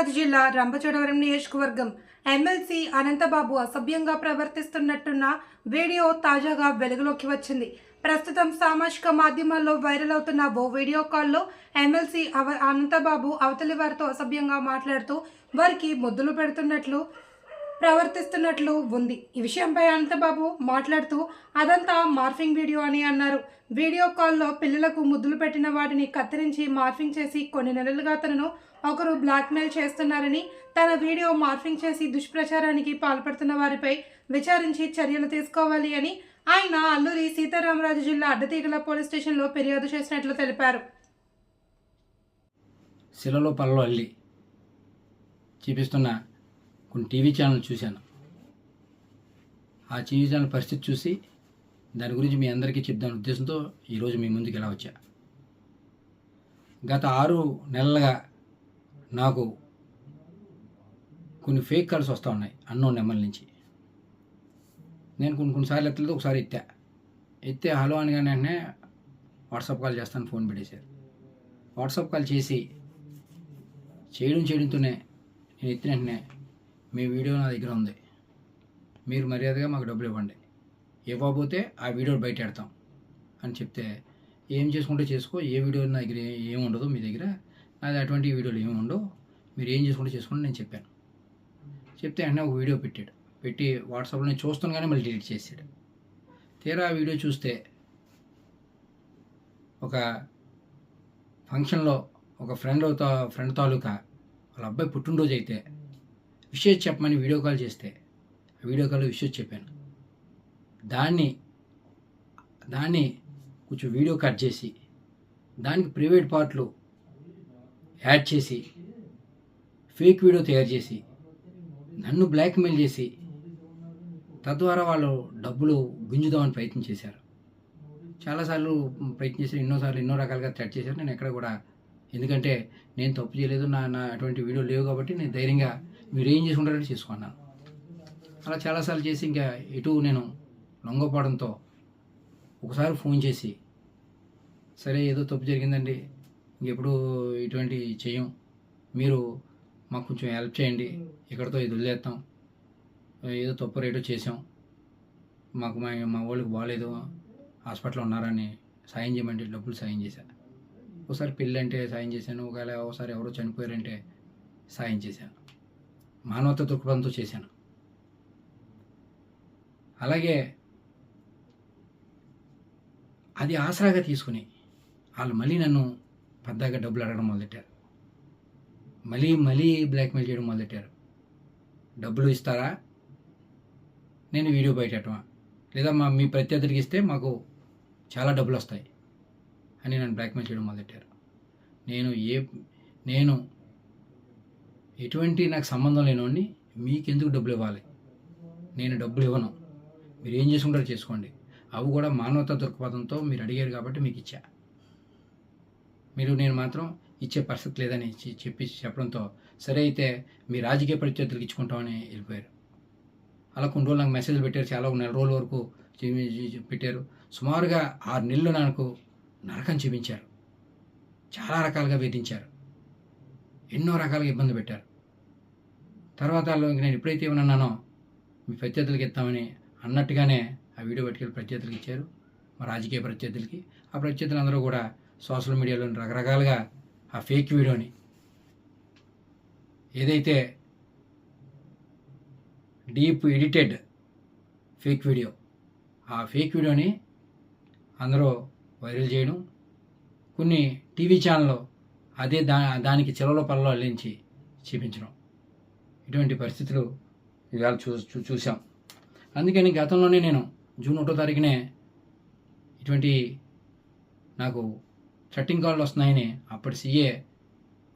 సీతారామరాజు జిల్లా రంపచోడవరం నియోజకవర్గం ఎమ్మెల్సీ అనంతబాబు అసభ్యంగా ప్రవర్తిస్తున్నట్టున్న వీడియో తాజాగా వెలుగులోకి వచ్చింది. ప్రస్తుతం సామాజిక మాధ్యమాల్లో వైరల్ అవుతున్న ఓ వీడియో కాల్లో ఎమ్మెల్సీ అవ అనంతబాబు అవతలి వారితో అసభ్యంగా మాట్లాడుతూ వారికి ముద్దులు పెడుతున్నట్లు ప్రవర్తిస్తున్నట్లు ఉంది. ఈ విషయంపై అనంతబాబు మాట్లాడుతూ అదంతా మార్ఫింగ్ వీడియో అని అన్నారు. వీడియో కాల్లో పిల్లలకు ముద్దులు పెట్టిన వాటిని కత్తిరించి మార్ఫింగ్ చేసి కొన్ని నెలలుగా తనను ఒకరు బ్లాక్మెయిల్ చేస్తున్నారని తన వీడియో మార్ఫింగ్ చేసి దుష్ప్రచారానికి పాల్పడుతున్న వారిపై విచారించి చర్యలు తీసుకోవాలి అని ఆయన అల్లూరి సీతారామరాజు జిల్లా అడ్డతీగల పోలీస్ స్టేషన్లో ఫిర్యాదు చేసినట్లు తెలిపారు. శిలలో పలలో అల్లి చూపిస్తున్న కొన్ని టీవీ ఛానల్ చూశాను. ఆ టీవీ ఛానల్ పరిస్థితి చూసి దాని గురించి మీ అందరికీ చెప్దాని ఉద్దేశంతో ఈరోజు మీ ముందుకు ఎలా వచ్చా? గత ఆరు నెలలుగా నాకు కొన్ని ఫేక్ కాల్స్ వస్తూ ఉన్నాయి అన్నోన్ నెంబర్ల నుంచి. నేను కొన్ని కొన్నిసార్లు ఎత్తలేదు ఒకసారి ఎత్తా. ఎత్తే హలో అని కానీ వెంటనే వాట్సాప్ కాల్ చేస్తాను ఫోన్ పెట్టేశారు. వాట్సాప్ కాల్ చేసి చేయడం చేయడంతోనే నేను ఎత్తిన వెంటనే మీ వీడియో నా దగ్గర ఉంది. మీరు మర్యాదగా మాకు డబ్బులు ఇవ్వండి. ఇవ్వకపోతే ఆ వీడియో బయట పెడతాం అని చెప్తే ఏం చేసుకుంటే చేసుకో ఏ వీడియో నా దగ్గర ఏమి ఉండదు మీ దగ్గర నాది అటువంటి వీడియోలు ఏమి ఉండవు. మీరు ఏం చేసుకుంటే చేసుకోండి నేను చెప్పాను. చెప్తే వెంటనే ఒక వీడియో పెట్టాడు. పెట్టి వాట్సాప్లో నేను చూస్తాను కానీ మళ్ళీ డిలీట్ చేశాడు. తీరా ఆ వీడియో చూస్తే ఒక ఫంక్షన్లో ఒక ఫ్రెండ్ ఫ్రెండ్ తాలూకా వాళ్ళ అబ్బాయి పుట్టినరోజు అయితే విషయం చెప్పమని వీడియో కాల్ చేస్తే వీడియో కాల్లో విషయం చెప్పాను. దాన్ని దాన్ని కొంచెం వీడియో కట్ చేసి దానికి ప్రైవేట్ పార్ట్లు యాడ్ చేసి ఫేక్ వీడియో తయారు చేసి నన్ను బ్లాక్మెయిల్ చేసి తద్వారా వాళ్ళు డబ్బులు గుంజుదామని ప్రయత్నం చేశారు. చాలాసార్లు ప్రయత్నం చేశారు ఎన్నోసార్లు ఎన్నో రకాలుగా థ్రెట్ చేశారు. నేను ఎక్కడ కూడా ఎందుకంటే నేను తప్పు చేయలేదు నా నా అటువంటి వీడియో లేవు కాబట్టి నేను ధైర్యంగా మీరు ఏం చేసుకుంటారంటే చేసుకున్నాను అలా చాలాసార్లు చేసి ఇంకా ఎటు నేను లొంగపోవడంతో ఒకసారి ఫోన్ చేసి సరే ఏదో తప్పు జరిగిందండి ఇంకెప్పుడు ఇటువంటి చేయం మీరు మాకు కొంచెం హెల్ప్ చేయండి ఇక్కడతో ఇది వదిలేస్తాం ఏదో తప్పు రేటో చేసాం మాకు మా మా వాళ్ళకి బాగాలేదు హాస్పిటల్లో ఉన్నారని సాయం చేయమంటే డబ్బులు సాయం చేశాను ఒకసారి పెళ్ళి అంటే సాయం చేశాను ఒకవేళ ఒకసారి ఎవరో చనిపోయారంటే సాయం చేశాను మానవత దృక్పథంతో చేశాను. అలాగే అది ఆసరాగా తీసుకుని వాళ్ళు మళ్ళీ నన్ను పెద్దగా డబ్బులు అడగడం మొదలెట్టారు. మళ్ళీ మళ్ళీ బ్లాక్మెయిల్ చేయడం మొదలెట్టారు. డబ్బులు ఇస్తారా? నేను వీడియో బయటమా లేదా మా మీ ప్రత్యర్థికి ఇస్తే మాకు చాలా డబ్బులు వస్తాయి అని నన్ను బ్లాక్మెయిల్ చేయడం మొదలెట్టారు. నేను ఏ నేను ఎటువంటి నాకు సంబంధం లేనివాడిని మీకెందుకు డబ్బులు ఇవ్వాలి? నేను డబ్బులు ఇవ్వను. మీరు ఏం చేసుకుంటారో చేసుకోండి. అవి కూడా మానవతా దృక్పథంతో మీరు అడిగారు కాబట్టి మీకు ఇచ్చా. మీరు నేను మాత్రం ఇచ్చే పరిస్థితి లేదని చెప్పి చెప్పడంతో సరే అయితే మీ రాజకీయ ప్రత్యర్థులకు ఇచ్చుకుంటామని వెళ్ళిపోయారు. అలా కొన్ని రోజులు నాకు మెసేజ్లు పెట్టారు. చాలా ఒక నెల రోజుల వరకు పెట్టారు. సుమారుగా ఆరు నెలలు నాకు నరకం చూపించారు. చాలా రకాలుగా వేధించారు. ఎన్నో రకాలుగా ఇబ్బంది పెట్టారు. తర్వాత ఇంక నేను ఎప్పుడైతే ఏమన్నానో మీ ప్రత్యర్థులకి ఇస్తామని అన్నట్టుగానే ఆ వీడియో పట్టుకెళ్ళి ప్రత్యర్థులకి ఇచ్చారు. మా రాజకీయ ప్రత్యర్థులకి. ఆ ప్రత్యర్థులందరూ కూడా సోషల్ మీడియాలో రకరకాలుగా ఆ ఫేక్ వీడియోని ఏదైతే డీప్ ఎడిటెడ్ ఫేక్ వీడియో ఆ ఫేక్ వీడియోని అందరూ వైరల్ చేయడం కొన్ని టీవీ ఛానల్లో అదే దా దానికి చిలలో పనులు అల్లించి చూపించడం. ఇటువంటి పరిస్థితులు ఇవాళ చూ చూ- చూసాం అందుకని గతంలోనే నేను జూన్ ఒకటో తారీఖునే ఇటువంటి నాకు చట్టింగ్ కాల్లు వస్తున్నాయని అప్పటి సీఏ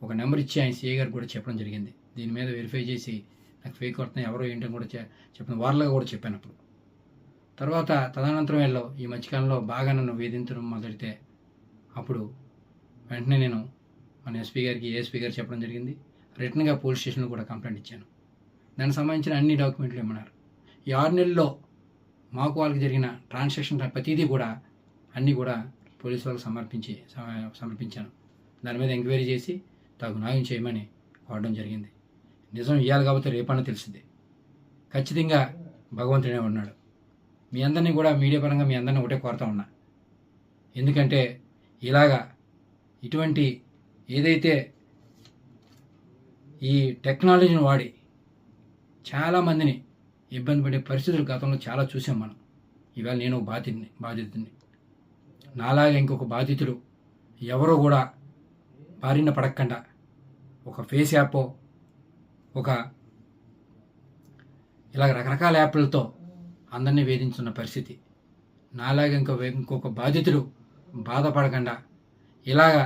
ఒక నెంబర్ ఇచ్చి ఆయన సీఏ గారికి కూడా చెప్పడం జరిగింది. దీని మీద వెరిఫై చేసి నాకు ఫేక్ వస్తున్నాయి ఎవరో ఏంటని కూడా చె- చెప్పిన వార్లుగా కూడా చెప్పాను అప్పుడు. తర్వాత తదనంతరం వెళ్ళో ఈ మధ్యకాలంలో బాగా నన్ను వేధించడం మొదలెడితే అప్పుడు వెంటనే నేను మన ఎస్పీ గారికి ఏఎస్పీ గారు చెప్పడం జరిగింది. రిటర్న్గా పోలీస్ స్టేషన్లో కూడా కంప్లైంట్ ఇచ్చాను. దానికి సంబంధించిన అన్ని డాక్యుమెంట్లు ఇమ్మన్నారు. ఈ ఆరు నెలల్లో మాకు వాళ్ళకి జరిగిన ట్రాన్సాక్షన్ ప్రతిదీ కూడా అన్నీ కూడా పోలీసు వాళ్ళకి సమర్పించి సమ- సమర్పించాను. దాని మీద ఎంక్వైరీ చేసి తగు న్యాయం చేయమని కోరడం జరిగింది. నిజం ఇవ్వాలి కాబట్టి రేపన్న తెలిసింది ఖచ్చితంగా భగవంతుడే ఉన్నాడు. మీ అందరినీ కూడా మీడియా పరంగా మీ అందరినీ ఒకటే కోరుతా ఉన్నా. ఎందుకంటే ఇలాగా ఇటువంటి ఏదైతే ఈ టెక్నాలజీని వాడి చాలామందిని ఇబ్బంది పడే పరిస్థితులు గతంలో చాలా చూసాం మనం. ఇవాళ నేను ఒక బాధితుని బాధితుడిని. నాలాగా ఇంకొక బాధితుడు ఎవరో కూడా బారిన పడకుండా. ఒక ఫేస్ యాప్ ఒక ఇలాగ రకరకాల యాప్లతో అందరినీ వేధించున్న పరిస్థితి. నాలాగా ఇంకో ఇంకొక బాధితుడు బాధపడకుండా. ఇలాగ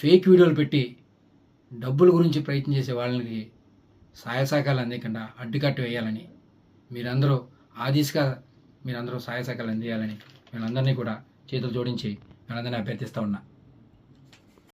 ఫేక్ వీడియోలు పెట్టి డబ్బుల గురించి ప్రయత్నం చేసే వాళ్ళకి సహాయ సహకారాలు అందకుండా అడ్డుకట్టు వేయాలని మీరందరూ ఆ దిశగా మీరందరూ సహాయ సహకారాలు అందియాలని వీళ్ళందరినీ కూడా చేతులు జోడించి వీళ్ళందరినీ అభ్యర్థిస్తూ ఉన్నా.